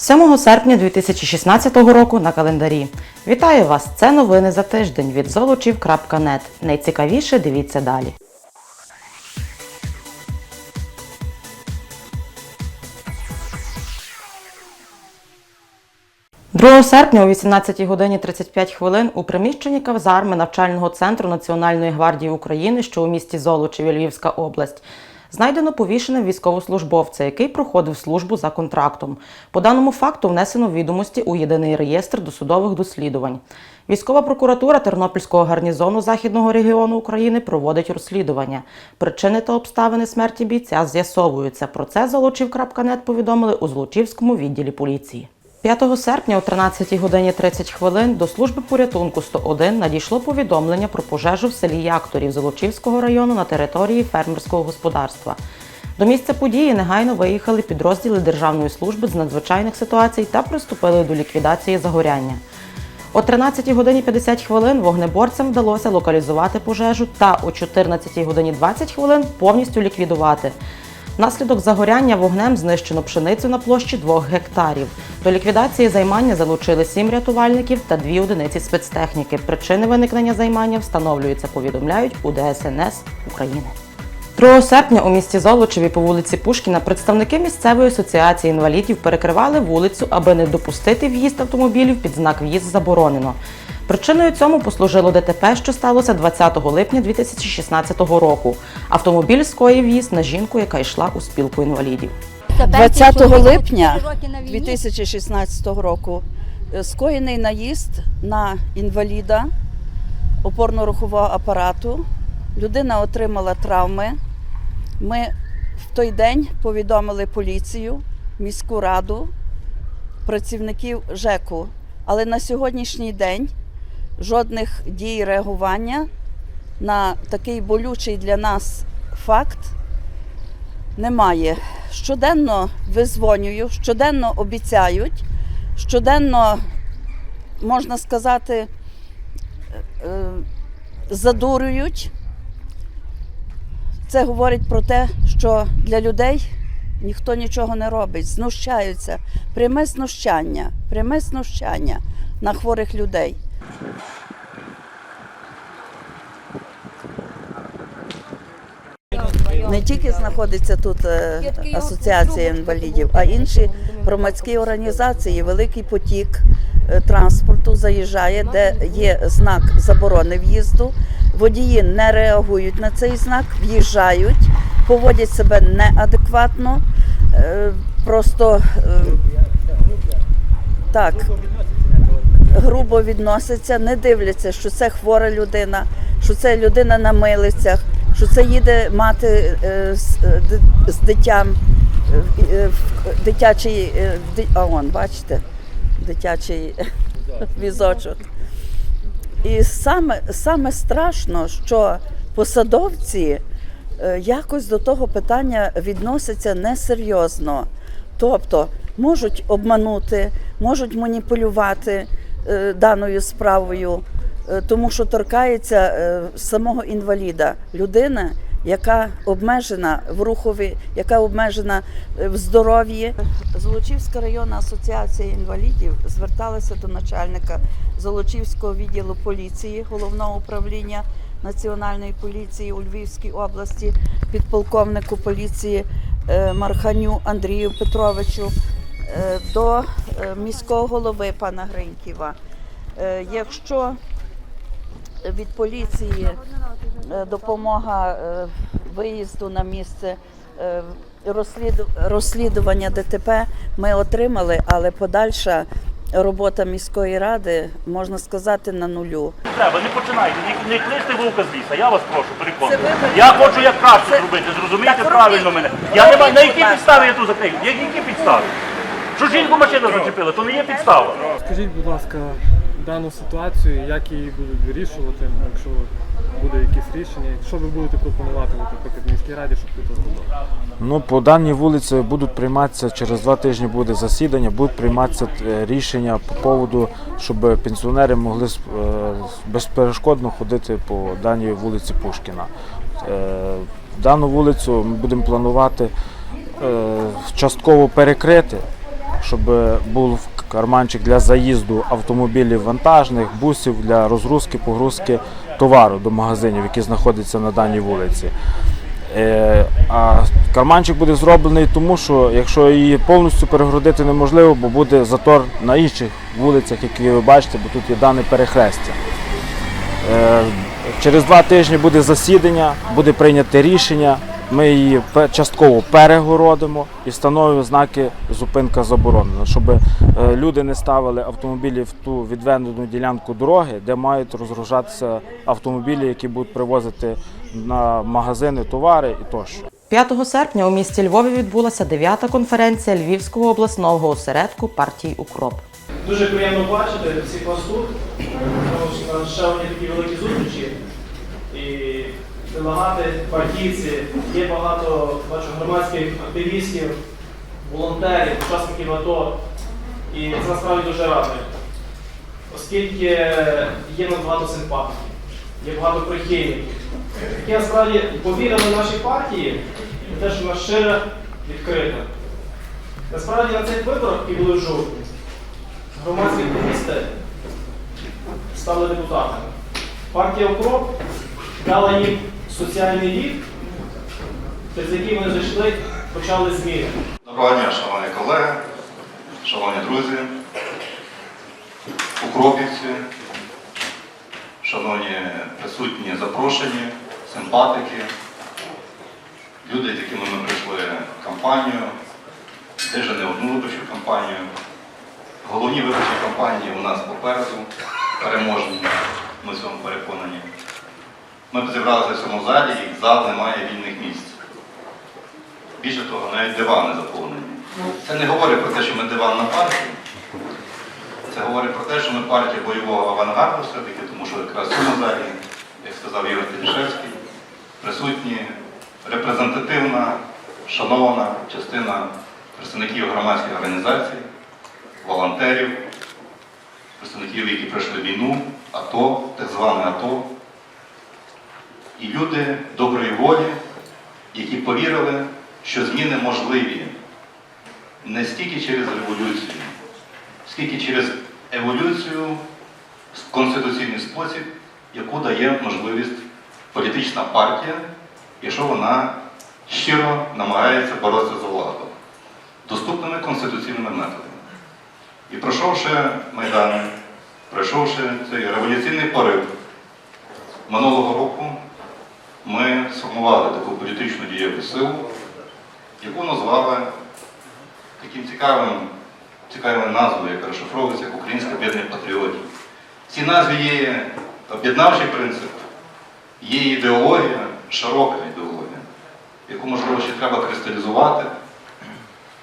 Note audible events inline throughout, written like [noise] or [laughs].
7 серпня 2016 року на календарі. Вітаю вас! Це новини за тиждень від золочів.нет. Найцікавіше дивіться далі. 2 серпня о 18 годині 35 хвилин у приміщенні Кавзарми навчального центру Національної гвардії України, що у місті Золочеві, Львівська область, знайдено повішеним військовослужбовця, який проходив службу за контрактом. По даному факту внесено відомості у єдиний реєстр досудових досліджень. Військова прокуратура Тернопільського гарнізону Західного регіону України проводить розслідування. Причини та обставини смерті бійця з'ясовуються. Про це Золочів.нет повідомили у Золочівському відділі поліції. 5 серпня о 13 годині 30 хвилин до служби порятунку 101 надійшло повідомлення про пожежу в селі Якторів Золочівського району на території фермерського господарства. До місця події негайно виїхали підрозділи Державної служби з надзвичайних ситуацій та приступили до ліквідації загоряння. О 13 годині 50 хвилин вогнеборцям вдалося локалізувати пожежу та о 14 годині 20 хвилин повністю ліквідувати. Внаслідок загоряння вогнем знищено пшеницю на площі 2 гектарів. До ліквідації займання залучили 7 рятувальників та 2 одиниці спецтехніки. Причини виникнення займання встановлюються, повідомляють у ДСНС України. 2 серпня у місті Золочеві по вулиці Пушкіна представники місцевої асоціації інвалідів перекривали вулицю, аби не допустити в'їзд автомобілів під знак в'їзд заборонено. Причиною цьому послужило ДТП, що сталося 20 липня 2016 року. Автомобіль скоїв в'їзд на жінку, яка йшла у спілку інвалідів. 20 липня 2016 року е, скоєний наїзд на інваліда опорно-рухового апарату. Людина отримала травми. Ми в той день повідомили поліцію, міську раду, працівників ЖЕКу. Але на сьогоднішній день жодних дій реагування на такий болючий для нас факт немає. Щоденно визвонюю, щоденно обіцяють, щоденно, можна сказати, е, е, задурюють. Це говорить про те, що для людей ніхто нічого не робить, знущаються. Пряме знущання, пряме знущання на хворих людей. Не тільки знаходиться тут е, асоціація інвалідів, а інші громадські організації. Великий потік е, транспорту заїжджає, де є знак заборони в'їзду. Водії не реагують на цей знак, в'їжджають, поводять себе неадекватно. Е, Просто так грубо відносяться, не дивляться, що це хвора людина, що це людина на милицях, що це їде мати е, з, е, з дитям е, в дитячий, а он, бачите, дитячий [laughs] візочок. І саме, саме страшно, що посадовці якось до того питання відносяться несерйозно. Тобто можуть обманути, можуть маніпулювати даною справою, е, тому що торкається е, самого інваліда, людина, яка обмежена в рухові, яка обмежена е, в здоров'ї. Золочівська районна асоціація інвалідів зверталася до начальника Золочівського відділу поліції головного управління національної поліції у Львівській області, підполковнику поліції е, Марханю Андрію Петровичу, е, до е, міського голови пана Гриньківа. Е, Якщо від поліції е, допомога е, виїзду на місце е, розсліду- розслідування ДТП ми отримали, але подальша робота міської ради, можна сказати, на нулю. Треба, не починайте, не, не кличте вовка з ліса, я вас прошу, переконую. Я хочу як краще зробити, зрозумійте правильно мене. Я не маю, на будь підставі я тут закрию? Які підстави? Що жінку машина зачепила, то не є підстава. Скажіть, будь ласка, дану ситуацію, як її будуть вирішувати, якщо буде якесь рішення, що ви будете пропонувати, наприклад, міській раді, щоб тут зробили? Ну, по даній вулиці будуть прийматися через два тижні буде засідання, будуть прийматися е, рішення по поводу, щоб пенсіонери могли е, безперешкодно ходити по даній вулиці Пушкіна. Е, Дану вулицю ми будемо планувати е, частково перекрити щоб був карманчик для заїзду автомобілів вантажних, бусів для розгрузки, погрузки товару до магазинів, які знаходяться на даній вулиці. Е, А карманчик буде зроблений тому, що якщо її повністю перегородити неможливо, бо буде затор на інших вулицях, які ви бачите, бо тут є дане перехрестя. Е, Через два тижні буде засідання, буде прийняте рішення. Ми її частково перегородимо і встановимо знаки зупинка заборонена, щоб е, люди не ставили автомобілі в ту відведену ділянку дороги, де мають розгружатися автомобілі, які будуть привозити на магазини товари і тощо. 5 серпня у місті Львові відбулася 9-та конференція Львівського обласного осередку партії Укроп. Дуже приємно бачити всіх вас тут. Тому що на ще одні такі великі зустрічі. І делегати, партійці, є багато бачу, громадських активістів, волонтерів, учасників АТО. І це насправді дуже радує. Оскільки є багато симпатиків, є багато прихильників, які насправді повірили в наші партії і те, що вона щира, відкрита. Насправді на цих виборах, які були в жовтні, громадські активісти стали депутатами. Партія укроп дала їм соціальний лік, через який вони зайшли, почали зміни. Доброго дня, шановні колеги, шановні друзі, укропівці, шановні присутні запрошені, симпатики, люди, з якими ми прийшли в кампанію, вже не одну виборчу кампанію. Головні виборчі кампанії у нас попереду, переможні, ми в цьому переконані. Ми б зібралися в цьому залі, і зал не має вільних місць. Більше того, навіть дивани заповнені. Це не говорить про те, що ми диванна партія. Це говорить про те, що ми партія бойового авангарду все-таки, тому що якраз в цьому залі, як сказав Ігор Тимішевський, присутні репрезентативна, шанована частина представників громадських організацій, волонтерів, представників, які пройшли війну, АТО, так зване АТО, і люди доброї волі, які повірили, що зміни можливі не стільки через революцію, скільки через еволюцію в конституційний спосіб, яку дає можливість політична партія, якщо вона щиро намагається боротися за владу доступними конституційними методами. І пройшовши Майдан, пройшовши цей революційний порив минулого року, ми сформували таку політичну дієву силу, яку назвали таким цікавим, цікавою назвою, яка розшифровується як Українське об'єднання патріотів. В цій назві є об'єднавчий принцип, є ідеологія, широка ідеологія, яку, можливо, ще треба кристалізувати.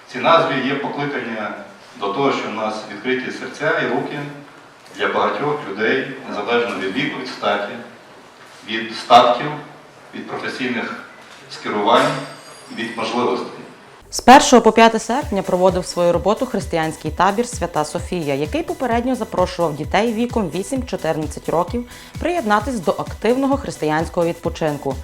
В цій назві є покликання до того, що в нас відкриті серця і руки для багатьох людей, незалежно від віку, від статі, від статків, від професійних скерувань, від можливостей. З 1 по 5 серпня проводив свою роботу християнський табір Свята Софія, який попередньо запрошував дітей віком 8-14 років приєднатись до активного християнського відпочинку.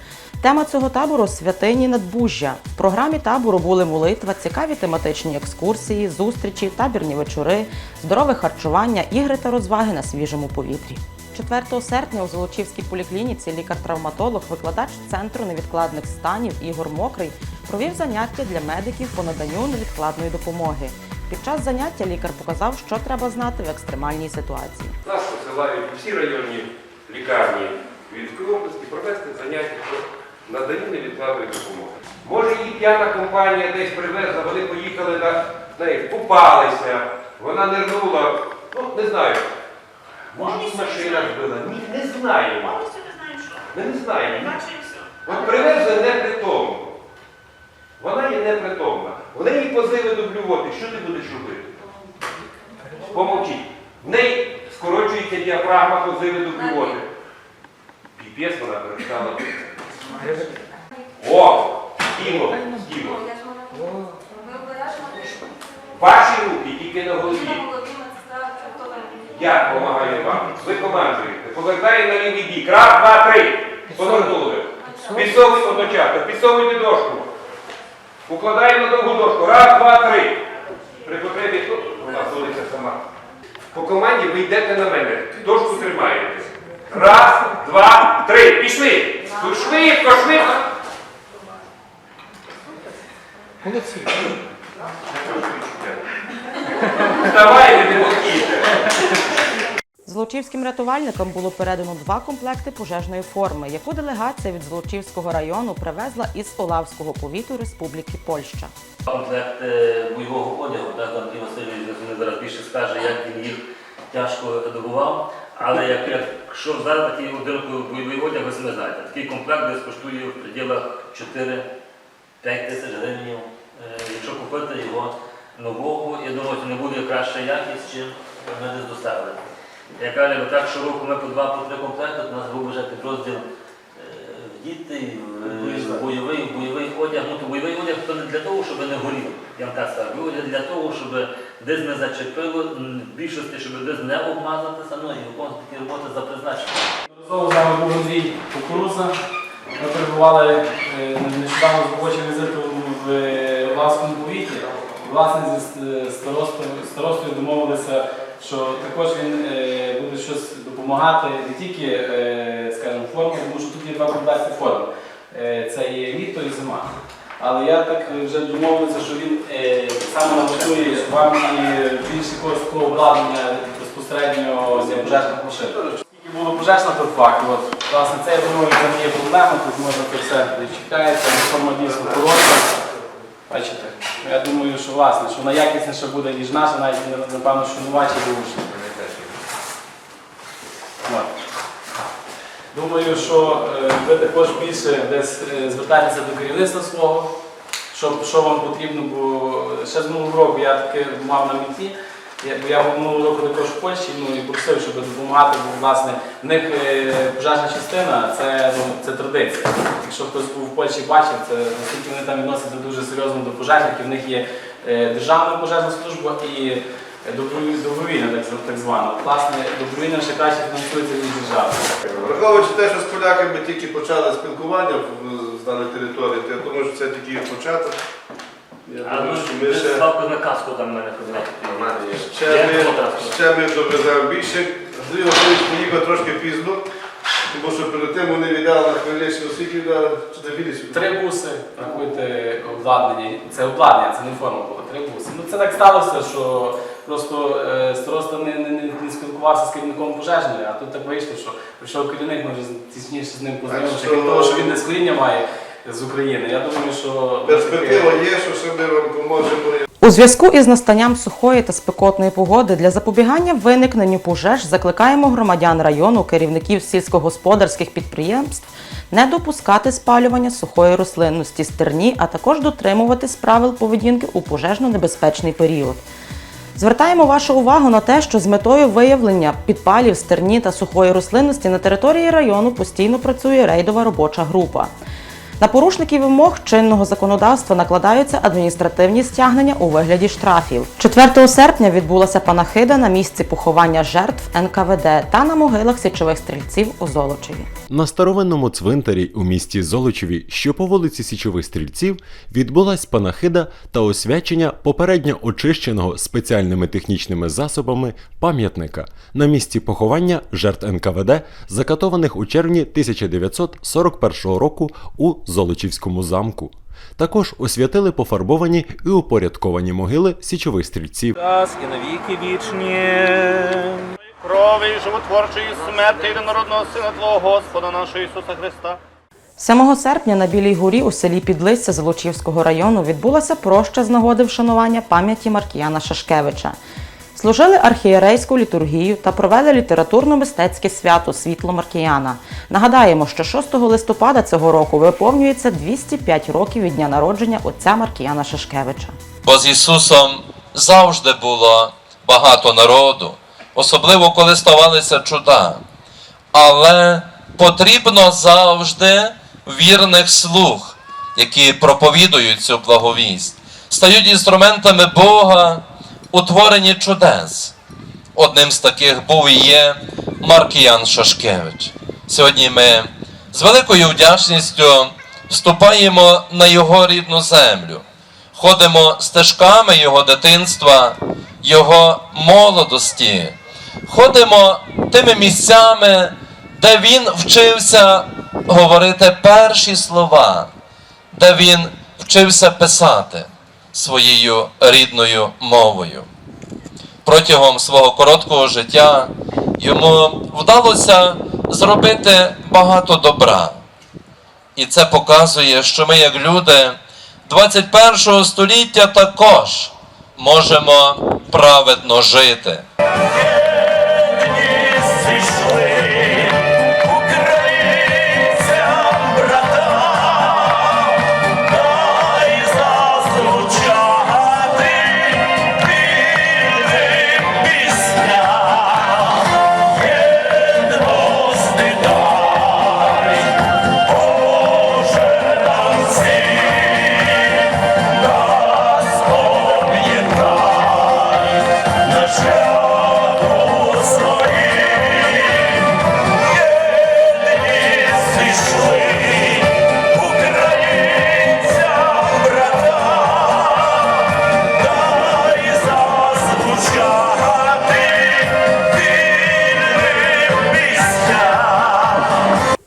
Тема цього табору святині надбужжя. В програмі табору були молитва, цікаві тематичні екскурсії, зустрічі, табірні вечори, здорове харчування, ігри та розваги на свіжому повітрі. 4 серпня у Золочівській поліклініці лікар-травматолог, викладач центру невідкладних станів Ігор Мокрий провів заняття для медиків по наданню невідкладної допомоги. Під час заняття лікар показав, що треба знати в екстремальній ситуації. Нас посилають всі районні лікарні Львівської області провести заняття по наданню невідкладної допомоги. Може її п'ята компанія десь привезла, вони поїхали на неї, купалися, вона нирнула, ну не знаю. Може їх машина збила, ні, не знаємо. Повністю не знаємо що. Ми не знаємо. Інакше і все. От привезли непритомну. Вона є непритомна. В неї позиви до блювоти. Що ти будеш робити? Помовчіть. В неї скорочується діафрагма позиви до блювоти. Піпець вона перестала. О! Стіло! Стіло! Ваші руки тільки на голові. Я допомагаю вам. Ви командуєте. Повертає на лівий бік. Раз, два, три. Повернули. Підсовуй одночасно. Підсовуйте дошку. Укладаємо на довгу дошку. Раз, два, три. При потребі тут у нас вулиця сама. По команді ви йдете на мене, дошку тримаєте. Раз, два, три. Пішли! Тут швидко, швидко. Молодці. Вставайте, не мовчіть. Злочівським рятувальникам було передано два комплекти пожежної форми, яку делегація від Злочівського району привезла із Олавського повіту Республіки Польща. Комплект е, бойового одягу, так, Андрій Васильович зараз більше скаже, як він їх тяжко добував. Але як, якщо зараз такий бойовий одяг, ви самі знаєте, такий комплект десь коштує в пределах 4-5 тисяч гривень. Е, Якщо купити його нового, я думаю, це не буде краща якість, чим ми десь доставили. Я кажу, бо так щороку ми по два, по три комплекти, у нас був вже підрозділ е, в діти, в в бойовий, в бойовий одяг. Ну, то бойовий одяг то не для того, щоб не горів. Я вам так скажу. Одяг для того, щоб десь не зачепило, в більшості, щоб десь не обмазатися, ну і виконувати такі роботи за призначенням. Разом з нами був Андрій Кукуруза. Ми перебували е, нещодавно з робочим візитом в е, Лавському повіті. Власне, зі старостою, домовилися, що також він е, допомагати не тільки, е, скажімо, форму, тому що тут є два комплекти форм. Е, Це є літо і зима. Але я так вже домовився, що він е, само налаштує вам і більше якогось обладнання безпосередньо з пожежних машин. Скільки було пожеж на торфах, от, власне, це я думаю, це не є проблема, тут можна це все чекається, форма дійсно хороша. Бачите? Я думаю, що власне, що вона якісніша буде, ніж наша, навіть напевно, що новачі лучше. От. Думаю, що е, ви також більше десь е, звертаєтеся до керівництва свого, що, що вам потрібно, бо ще з минулого року я таке мав на меті. Бо я був минулого року також в Польщі ну, і просив, щоб допомагати, бо власне в них е, пожежна частина це, ну, це традиція. Якщо хтось був в Польщі бачив, це наскільки вони там відносяться дуже серйозно до пожежників, в них є державна пожежна служба і добровільна, так, так звана. Власне, добровільна ще краще фінансується ніж держава. Враховуючи те, що з поляками тільки почали спілкування в- з даної території, то я думаю, що це тільки початок. Я А ну, думаю, що ми ще, ставку на каску там в мене ходить. ще, ми, ще ми довеземо більше. Андрій Васильович поїхав трошки пізно, тому що перед тим вони віддали на Хмельниччину, скільки віддали? Чи Вінницю? Три буси, рахуйте, обладнання. Це обладнання, це не форма була, три буси. Ну це так сталося, що просто е, староста не, не, не, не спілкувався з керівником пожежної, а тут так вийшло, що прийшов керівник, ми вже тісніше з ним познайомилися, що- крім того, що він десь коріння має з України. Я думаю, що Перспектива є, що ще ми вам поможемо. У зв'язку із настанням сухої та спекотної погоди для запобігання виникненню пожеж закликаємо громадян району, керівників сільськогосподарських підприємств не допускати спалювання сухої рослинності стерні, а також дотримуватись правил поведінки у пожежно-небезпечний період. Звертаємо вашу увагу на те, що з метою виявлення підпалів стерні та сухої рослинності на території району постійно працює рейдова робоча група. На порушників вимог чинного законодавства накладаються адміністративні стягнення у вигляді штрафів. 4 серпня відбулася панахида на місці поховання жертв НКВД та на могилах січових стрільців у Золочеві. На старовинному цвинтарі у місті Золочеві, що по вулиці Січових Стрільців, відбулась панахида та освячення попередньо очищеного спеціальними технічними засобами пам'ятника на місці поховання жертв НКВД, закатованих у червні 1941 року у Золочівському замку. Також освятили пофарбовані і упорядковані могили січових стрільців. Час і навіки вічні. Крові і животворчої смерті єдинородного Сина Твого Господа нашого Ісуса Христа. 7 серпня на Білій горі у селі Підлисся Золочівського району відбулася проща з нагоди вшанування пам'яті Маркіяна Шашкевича. Служили архієрейську літургію та провели літературно-мистецьке свято Світло Маркіяна. Нагадаємо, що 6 листопада цього року виповнюється 205 років від дня народження отця Маркіяна Шашкевича. бо з Ісусом завжди було багато народу, особливо коли ставалися чуда. Але потрібно завжди вірних слуг, які проповідують цю благовість, стають інструментами Бога у чудес. Одним з таких був і є Маркіян Шашкевич. Сьогодні ми з великою вдячністю вступаємо на його рідну землю. ходимо стежками його дитинства, його молодості, ходимо тими місцями, де він вчився говорити перші слова, де він вчився писати своєю рідною мовою. Протягом свого короткого життя йому вдалося зробити багато добра. І це показує, що ми, як люди 21 століття, також можемо праведно жити.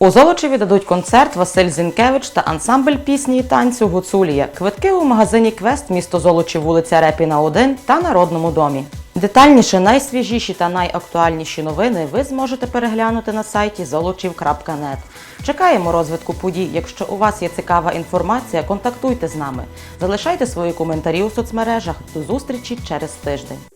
У Золочеві дадуть концерт Василь Зінкевич та ансамбль пісні і танцю Гуцулія. Квитки у магазині Квест місто Золочів, вулиця Репіна 1 та Народному домі. Детальніше найсвіжіші та найактуальніші новини ви зможете переглянути на сайті zolochiv.net. Чекаємо розвитку подій. Якщо у вас є цікава інформація, контактуйте з нами. Залишайте свої коментарі у соцмережах. До зустрічі через тиждень.